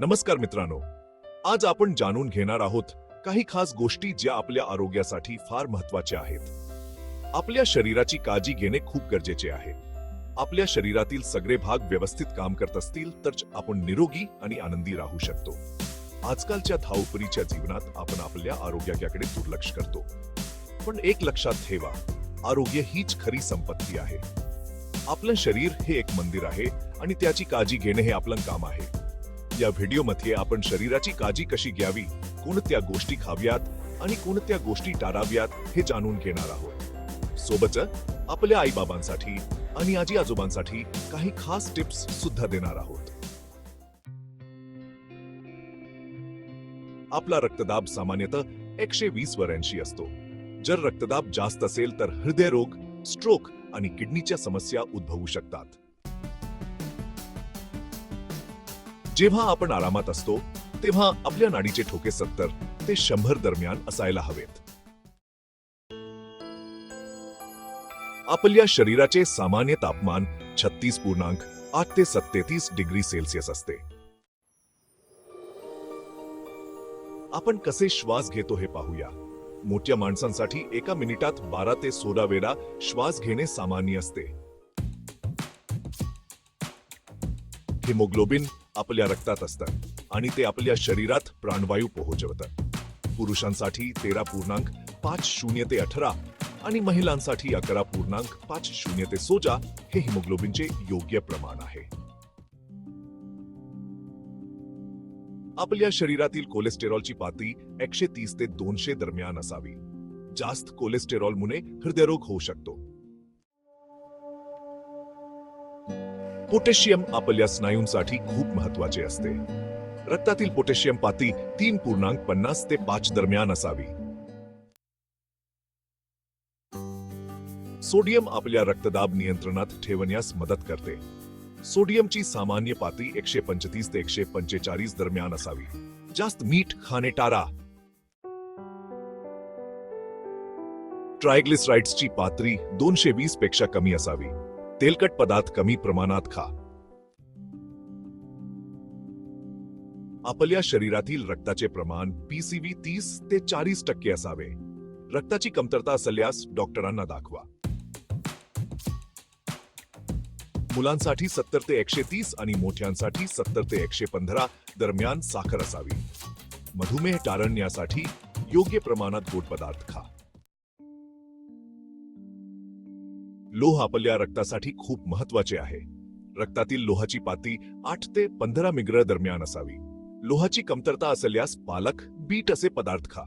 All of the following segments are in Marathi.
नमस्कार मित्रांनो. आज आपण जाणून घेणार आहोत काही खास गोष्टी ज्या आपल्या आरोग्यासाठी फार महत्त्वाच्या आहेत. आपल्या शरीराची काळजी घेणे खूप गरजेचे आहे. आपल्या शरीरातील सगळे भाग व्यवस्थित काम करत असतील तर आपण निरोगी आणि आनंदी राहू शकतो. आजकालच्या धावपरीच्या जीवनात आपण आपल्या आरोग्याकडे दुर्लक्ष करतो. पण एक लक्षात ठेवा आरोग्य हीच खरी संपत्ती आहे. आपलं शरीर हे एक मंदिर आहे आणि त्याची काळजी घेणे हे आपलं काम आहे. या व्हिडिओमध्ये आपण शरीराची काळजी कशी घ्यावी कोणत्या गोष्टी खाव्यात आणि कोणत्या गोष्टी टाळाव्यात हे जाणून घेणार आहोत. सोबतच आपल्या आईबाबांसाठी आणि आजी आजोबांसाठी काही खास टिप्स सुद्धा देणार आहोत. आपला रक्तदाब सामान्यतः एकशे वीस वर ऐंशी असतो. जर रक्तदाब जास्त असेल तर हृदयरोग स्ट्रोक आणि किडनीच्या समस्या उद्भवू शकतात. जेव्हा आपण आरामात असतो तेव्हा आपल्या नाडीचे ठोके सत्तर ते शंभर दरम्यान असायला हवेत. आपल्या शरीराचे सामान्य तापमान छत्तीस पूर्णांक आठ ते सत्तेतीस डिग्री सेल्सिअस असते. आपण कसे श्वास घेतो हे पाहूया. मोठ्या माणसांसाठी एका मिनिटात बारा ते सोळा वेळा श्वास घेणे सामान्य असते. हिमोग्लोबिन आपल्या रक्तात असतात आणि ते आपल्या शरीरात प्राणवायू पोहोचवतात. पुरुषांसाठी तेरा पूर्णांक पाच शून्य ते अठरा आणि महिलांसाठी अकरा पूर्णांक पाच शून्य ते सोजा हे हिमोग्लोबिनचे योग्य प्रमाण आहे. आपल्या शरीरातील कोलेस्टेरॉलची पातळी एकशे तीस ते दोनशे दरम्यान असावी. जास्त कोलेस्टेरॉलमुळे हृदयरोग होऊ शकतो. पोटॅशियम आपल्या स्नायूंसाठी खूप महत्त्वाचे असते. रक्तातील पोटॅशियम पातळी तीन पूर्णांक पन्नास ते पाच दरम्यान असावी. सोडियम आपल्या रक्तदाब नियंत्रणात ठेवण्यास मदत करते. सोडियमची सामान्य पातळी एकशे पंचतीस ते एकशे पंचेचाळीस दरम्यान असावी. जास्त मीठ खाणे टाळा ट्रायग्लिसराइड्सची पातळी दोनशे वीसपेक्षा कमी असावी. तेलकट पदार्थ कमी प्रमाणात खा. आपल्या शरीरातील रक्ताचे प्रमाण पीसीव्ही तीस ते चाळीस टक्के असावे. रक्ताची कमतरता असल्यास डॉक्टरांना दाखवा. मुलांसाठी सत्तर ते एकशे तीस आणि मोठ्यांसाठी सत्तर ते एकशे पंधरा दरम्यान साखर असावी. मधुमेह टाळण्यासाठी योग्य प्रमाणात गोड पदार्थ खा. लोह आपल्या रक्तासाठी खूप महत्त्वाचे आहे. रक्तातील लोहाची पाती आठ ते पंधरा मिग्र दरम्यान असावी. लोहाची कमतरता असल्यास पालक बीट असे पदार्थ खा.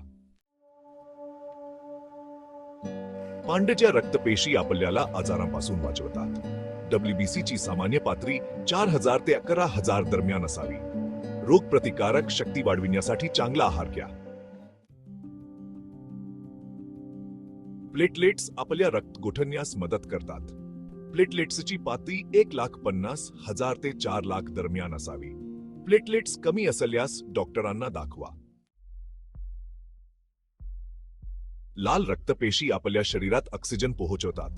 पांडेच्या रक्तपेशी आपल्याला आजारांपासून वाचवतात. डब्ल्यूबीसी ची सामान्य पातळी चार हजार ते अकरा हजार दरम्यान असावी. रोगप्रतिकारक शक्ती वाढविण्यासाठी चांगला आहार घ्या. प्लेटलेट्स आपल्या रक्त गोठण्यास मदत करतात. प्लेटलेट्सची पातळी एक लाख पन्नास हजार ते चार लाख दरम्यान असावी. प्लेटलेट्स कमी असल्यास डॉक्टरांना दाखवा. लाल रक्तपेशी आपल्या शरीरात ऑक्सिजन पोहोचवतात.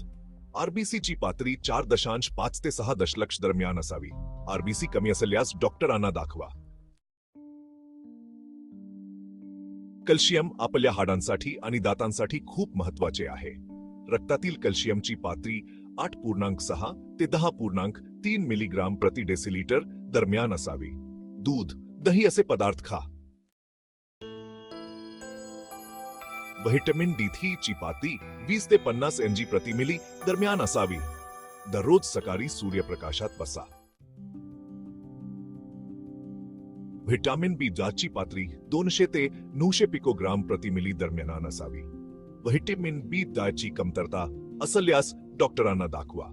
आरबीसी ची पातळी चार दशांश पाच ते सहा दशलक्ष दरम्यान असावी. आरबीसी कमी असल्यास डॉक्टरांना दाखवा. कॅल्शियम आपल्या हाडांसाठी आणि दातांसाठी खूप महत्वाचे आहे. रक्तातील कॅल्शियमची पातळी आठ पूर्णांक सहा दहा पूर्णांक तीन मिलीग्राम प्रति डेसिलिटर दरम्यान असावी. दूध, दही असे पदार्थ खा. व्हिटॅमिन डी थ्री ची पातळी वीस ते पन्नास जी प्रति मिली दरम्यान असावी. दररोज सकाळी सूर्यप्रकाशात बसा. व्हिटॅमिन बी जाची पातळी दोनशे ते नऊशे पिकोग्राम प्रतिमिली दरम्यान असावी व्हिटॅमिन बी दाची कमतरता असल्यास डॉक्टरांना दाखवा.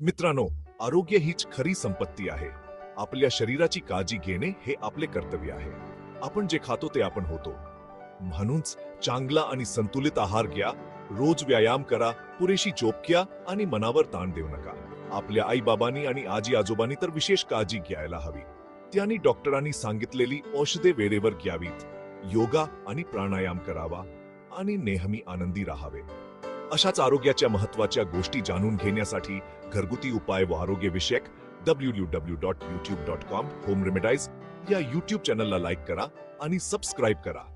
मित्रांनो आरोग्य हीच खरी संपत्ती आहे. आपल्या शरीराची काळजी घेणे हे आपले कर्तव्य आहे. आपण जे खातो ते आपण होतो. म्हणूनच चांगला आणि संतुलित आहार घ्या रोज व्यायाम करा पुरेशी झोप घ्या आणि मनावर ताण देऊ नका. आपल्या आई बाबांनी आणि आजी आजोबांनी तर विशेष काळजी घ्यायला हवी. त्यांनी डॉक्टरांनी सांगितलेली औषधे वेळेवर घ्यावीत. योगा आणि प्राणायाम करावा आणि नेहमी आनंदी राहावे. अशाच आरोग्याच्या महत्त्वाच्या गोष्टी जाणून घेण्यासाठी घरगुती उपाय व आरोग्यविषयक W W dot YouTube dot com home remedies या युट्यूब चॅनलला लाईक करा आणि सबस्क्राईब करा.